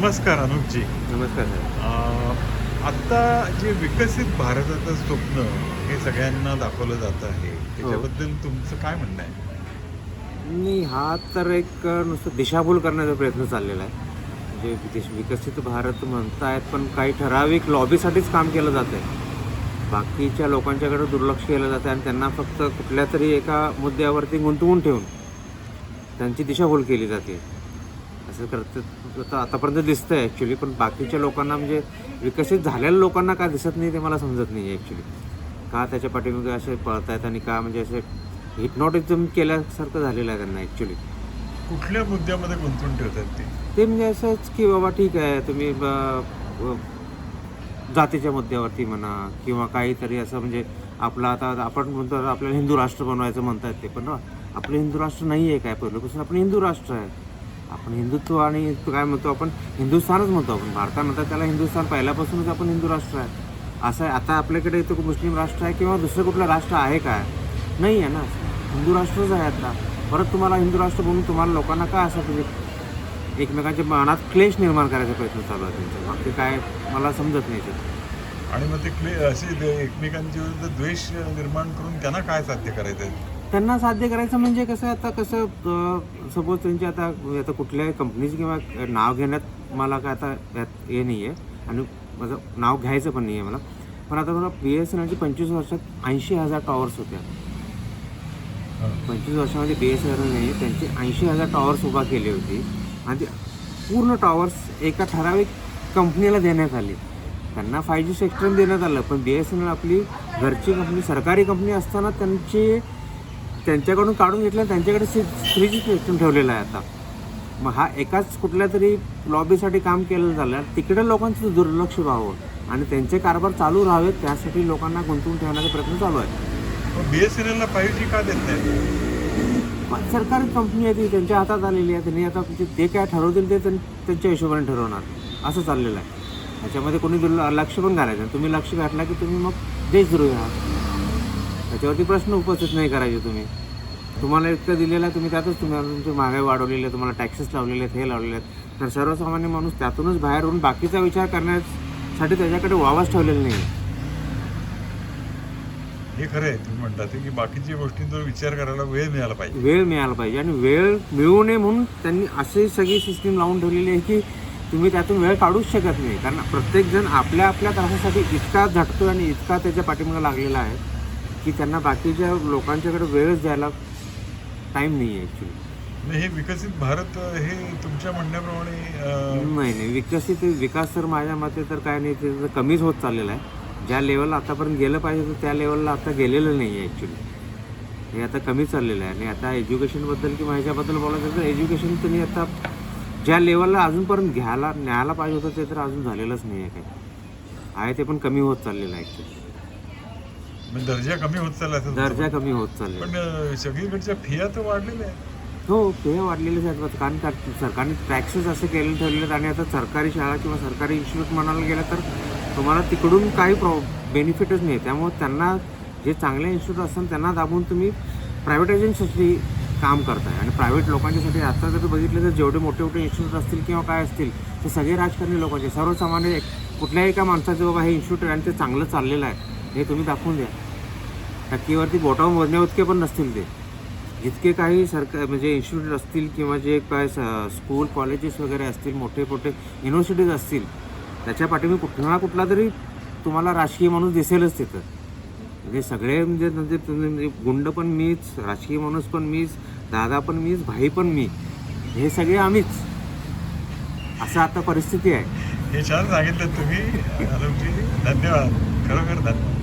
नमस्कार अनुपजी. नमस्कार आत्ता जे विकसित भारताचं स्वप्न हे सगळ्यांना दाखवलं जात आहे त्याच्याबद्दल तुमचं काय म्हणणं आहे? नाही हा तर एक नुसतं दिशाभूल करण्याचा प्रयत्न चाललेला आहे. म्हणजे विकसित भारत म्हणतायत पण काही ठराविक लॉबीसाठीच काम केलं जातं आहे. बाकीच्या लोकांच्याकडे दुर्लक्ष केलं जातं आणि त्यांना फक्त कुठल्या तरी एका मुद्द्यावरती गुंतवून ठेवून त्यांची दिशाभूल केली जाते. असं करत आता आतापर्यंत दिसतं आहे ॲक्च्युली पण बाकीच्या लोकांना म्हणजे विकसित झालेल्या लोकांना का दिसत नाही ते मला समजत नाही आहे ॲक्च्युली का त्याच्या पाठीमागे असे पळतायत आणि का म्हणजे असे हिप्नॉटिझम केल्यासारखं झालेलं आहे त्यांना ॲक्च्युली कुठल्या मुद्द्यामध्ये गुंतवून ठेवतात ते? ते म्हणजे असंच की बाबा ठीक आहे तुम्ही जातीच्या मुद्द्यावरती म्हणा किंवा काहीतरी असं म्हणजे आपलं आता आपण म्हणतो आपल्याला हिंदू राष्ट्र बनवायचं म्हणतात ते पण आपलं हिंदू राष्ट्र नाही आहे काय पहिल्यापासून आपण हिंदू राष्ट्र आहे. आपण हिंदुत्व आणि काय म्हणतो आपण? हिंदुस्थानच म्हणतो आपण. भारतानंतर त्याला हिंदुस्थान पहिल्यापासूनच आपण हिंदू राष्ट्र आहे. असं आहे. आता आपल्याकडे इथं मुस्लिम राष्ट्र आहे किंवा दुसरं कुठलं राष्ट्र आहे काय? नाही आहे ना. हिंदू राष्ट्रच आहे आता. परत तुम्हाला हिंदू राष्ट्र म्हणून तुम्हाला लोकांना काय असं तुम्ही एकमेकांच्या मनात क्लेश निर्माण करायचा प्रयत्न चालू आहे त्यांचा बाकी काय मला समजत नाही ते. आणि मग ते क्ले असे एकमेकांच्या विरुद्ध द्वेष निर्माण करून त्यांना काय साध्य करायचं आहे? त्यांना साध्य करायचं म्हणजे कसं आता कसं सपोज त्यांची आता आता कुठल्याही कंपनीचं किंवा नाव घेण्यात मला काय आता यात हे नाही आहे आणि माझं नाव घ्यायचं पण नाही आहे मला. पण आता मला बी एस एन एलची पंचवीस वर्षात ऐंशी हजार टॉवर्स होत्या. पंचवीस वर्षामध्ये बी एस एन एलने त्यांची ऐंशी हजार टॉवर्स उभा केली होती. आणि ती पूर्ण टॉवर्स एका ठराविक कंपनीला देण्यात आली. त्यांना फाय जी सेक्टर देण्यात आलं. पण बी एस एन एल आपली घरची कंपनी सरकारी कंपनी असताना त्यांची त्यांच्याकडून काढून घेतलं त्यांच्याकडे थ्री जी सिस्टम ठेवलेलं आहे आता. मग हा एकाच कुठल्या तरी लॉबीसाठी काम केलं झालं तिकडे लोकांचं दुर्लक्ष व्हावं आणि त्यांचे कारभार चालू राहावेत त्यासाठी लोकांना गुंतवून ठेवण्याचा प्रयत्न चालू आहे. बी एस एन एलला फाईव्ह जी का देत नाही सरकारी कंपनी आहे ती त्यांच्या हातात आलेली आहे त्यांनी आता ते काय ठरवतील ते त्यां- त्यांच्या हिशोबाने ठरवणार. असं चाललेलं आहे. त्याच्यामध्ये कोणी दुर्ल लक्ष पण घालायचं. तुम्ही लक्ष घातला की तुम्ही मग देशद्रोही आहात. त्याच्यावरती प्रश्न उपस्थित नाही करायचे तुम्ही. तुम्हाला इतकं दिलेलं आहे तुम्ही त्यातच तुम्ही तुमची महागाई वाढवलेली आहे तुम्हाला टॅक्सेस लावलेले आहेत हे लावलेले आहेत. तर सर्वसामान्य माणूस त्यातूनच बाहेर होऊन बाकीचा विचार करण्यासाठी त्याच्याकडे वावाच ठेवलेला नाही हे खरं आहे तुम्ही म्हणतात की बाकीच्या गोष्टींचा विचार करायला वेळ मिळाला पाहिजे. वेळ मिळाला पाहिजे आणि वेळ मिळू नये म्हणून त्यांनी अशी सगळी सिस्टीम लावून ठेवलेली आहे की तुम्ही त्यातून वेळ काढूच शकत नाही. कारण प्रत्येकजण आपल्या आपल्या त्रासासाठी इतका झटतो आणि इतका त्याच्या पाठीमागे लागलेला आहे. की त्यांना बाकीच्या लोकांच्याकडे वेळच द्यायला टाईम नाही आहे ॲक्च्युली हे विकसित भारत हे तुमच्या म्हणण्याप्रमाणे नाही नाही विकसित विकास तर माझ्या मते तर काय नाही ते तर कमीच होत चाललेला आहे. ज्या लेवलला आतापर्यंत गेलं पाहिजे तर त्या लेवलला आता गेलेलं नाही आहे ॲक्च्युली हे आता कमी चाललेलं आहे. आणि आता एज्युकेशनबद्दल किंवा ह्याच्याबद्दल बोलायचं तर एज्युकेशन तुम्ही आता ज्या लेवलला अजूनपर्यंत घ्यायला न्यायला पाहिजे होतं ते तर अजून झालेलंच नाही आहे काही. आहे ते पण कमी होत चाललेलं आहे ॲक्च्युली दर्जा कमी होत चालला असेल दर्जा कमी होत चाललेला पण सगळीकडच्या फिया तर वाढलेल्या आहेत. हो ते वाढलेलेच आहेत. कारण का सरकारने टॅक्सेस असे केले ठेवलेले आहेत आणि आता सरकारी शाळा किंवा सरकारी इन्स्टिट्यूट म्हणायला गेलं तर तुम्हाला तिकडून काही प्रॉ बेनिफिटच नाही. त्यामुळे त्यांना जे चांगले इन्स्टिट्यूट असतात त्यांना दाबून तुम्ही प्रायव्हेटायझेशनसाठी काम करताय. आणि प्रायव्हेट लोकांच्यासाठी आता जर बघितलं तर जेवढे मोठे मोठे इन्स्टिट्यूट असतील किंवा काय असतील ते सगळे राजकारणी लोकांचे सर्वसामान्य कुठल्याही एका माणसाचं बाबा हे इन्स्टिट्यूट आहे आणि ते चांगलं चाललेलं आहे. हे तुम्ही दाखवून द्या. टक्केवरती बोटावर मोजण्याइतके पण नसतील ते. जितके काही सरकार म्हणजे इन्स्टिट्यूट असतील किंवा जे काय स- स्कूल कॉलेजेस वगैरे असतील मोठे मोठे युनिव्हर्सिटीज असतील त्याच्या पाठीमी कुठला ना कुठला तरी तुम्हाला राजकीय माणूस दिसेलच तिथं. म्हणजे सगळे म्हणजे म्हणजे, म्हणजे गुंड पण मीच राजकीय माणूस पण मीच दादा पण मीच भाई पण मी. हे सगळे आम्हीच. असं आता परिस्थिती आहे. हे छान सांगितलं तुम्ही धन्यवाद. खरोखर धन्यवाद.